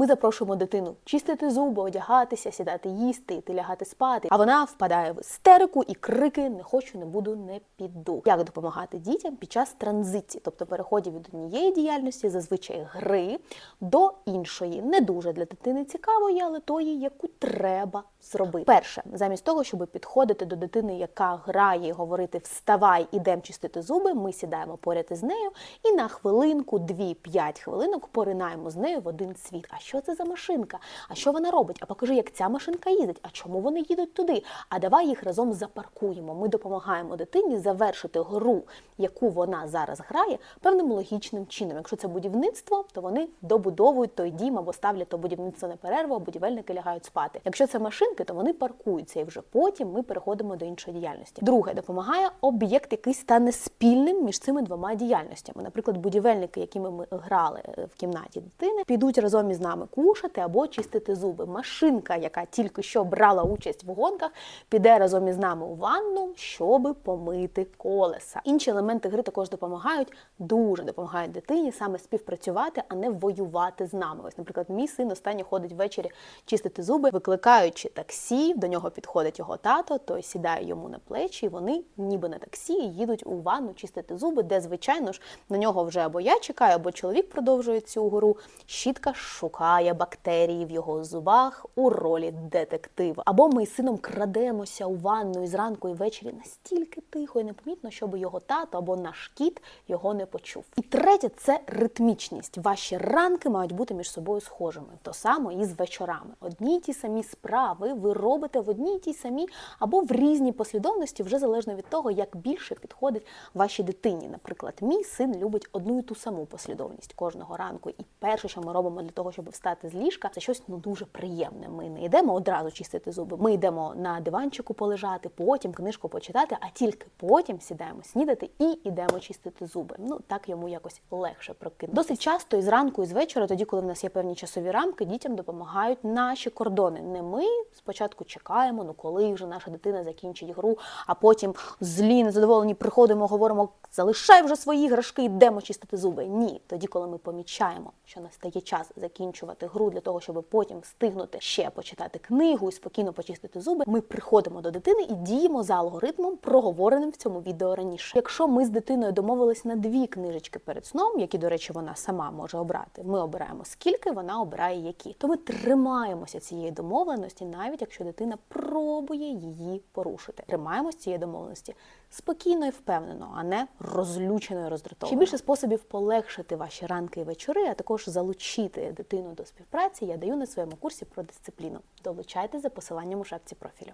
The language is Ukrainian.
Ми запрошуємо дитину чистити зуби, одягатися, сідати їсти, йти лягати спати. А вона впадає в істерику і крики не хочу, не буду, не піду. Як допомагати дітям під час транзиції, тобто переходів від однієї діяльності, зазвичай гри, до іншої, не дуже для дитини цікавої, але тої, яку треба зробити. Перше, замість того, щоб підходити до дитини, яка грає, і говорити Вставай, ідемо чистити зуби. Ми сідаємо поряд із нею і на хвилинку, дві-п'ять хвилинок поринаємо з нею в один світ. А що це за машинка? А що вона робить? А покажи, як ця машинка їздить. А чому вони їдуть туди? А давай їх разом запаркуємо. Ми допомагаємо дитині завершити гру, яку вона зараз грає, певним логічним чином. Якщо це будівництво, то вони добудовують той дім або ставлять то будівництво на перерву, а будівельники лягають спати. Якщо це машинки, то вони паркуються, і вже потім ми переходимо до іншої діяльності. Друге, допомагає об'єкт, який стане спільним між цими двома діяльностями. Наприклад, будівельники, якими ми грали е, в кімнаті дитини, підуть разом із нами кушати або чистити зуби. Машинка, яка тільки що брала участь в гонках, піде разом із нами у ванну, щоби помити колеса. Інші елементи гри також допомагають, дуже допомагають дитині саме співпрацювати, а не воювати з нами. Ось, наприклад, мій син останнє ходить ввечері чистити зуби, викликаючи таксі, до нього підходить його тато, той сідає йому на плечі, і вони ніби на таксі їдуть у ванну чистити зуби, де, звичайно ж, на нього вже або я чекаю, або чоловік продовжує цю гру. Щітка шукає бактерії в його зубах у ролі детектива. Або ми з сином крадемося у ванну і зранку і ввечері настільки тихо і непомітно, щоб його тато або наш кіт його не почув. І третє це ритмічність. Ваші ранки мають бути між собою схожими. То само і з вечорами. Одні й ті самі справи ви робите в одній й тій самій або в різній послідовності, вже залежно від того, як більше підходить вашій дитині. Наприклад, мій син любить одну і ту саму послідовність кожного ранку. І перше, що ми робимо для того, щоб встати з ліжка, це щось ну дуже приємне. Ми не йдемо одразу чистити зуби. Ми йдемо на диванчику полежати, потім книжку почитати, а тільки потім сідаємо снідати і йдемо чистити зуби. Ну так йому якось легше прокинути. Досить часто і зранку, і з вечора, тоді, коли в нас є певні часові рамки, дітям допомагають наші кордони. Не ми спочатку чекаємо, ну коли вже наша дитина закінчить гру, а потім злі, незадоволені приходимо, говоримо, залишай вже свої іграшки, йдемо чистити зуби. Ні, тоді, коли ми помічаємо, що настає час закінчувати гру для того, щоб потім встигнути ще почитати книгу і спокійно почистити зуби, ми приходимо до дитини і діємо за алгоритмом, проговореним в цьому відео раніше. Якщо ми з дитиною домовились на дві книжечки перед сном, які, до речі, вона сама може обрати, ми обираємо скільки, вона обирає які. То ми тримаємося цієї домовленості, навіть якщо дитина пробує її порушити. Тримаємося цієї домовленості спокійно і впевнено, а не розлючено і роздратовано. Ще більше способів полегшити ваші ранки і вечори, а також залучити дитину до співпраці. Я даю на своєму курсі про дисципліну. Долучайте за посиланням у шапці профілю.